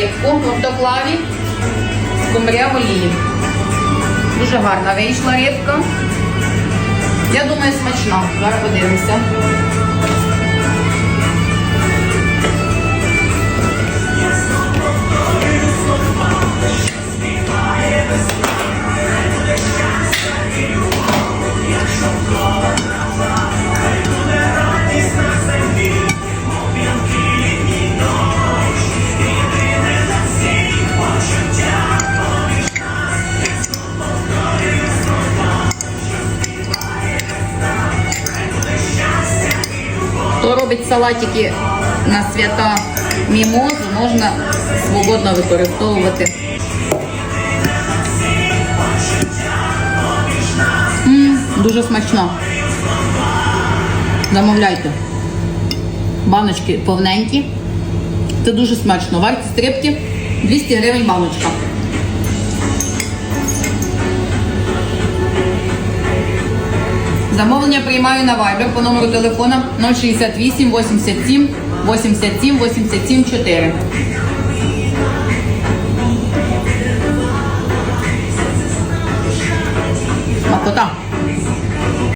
рибку в автоклаві скумбрія в олії. Дуже гарна вийшла рибка. Я думаю, смачна. Зараз подивимося. Хто робить салатики на свята мімозу, можна свободно використовувати. М, дуже смачно. Замовляйте. Баночки повненькі. Це дуже смачно. Вартість рибки 200 гривень баночка. Замовлення приймаю на Viber по номеру телефона 068 87 87 87 4. Смакота.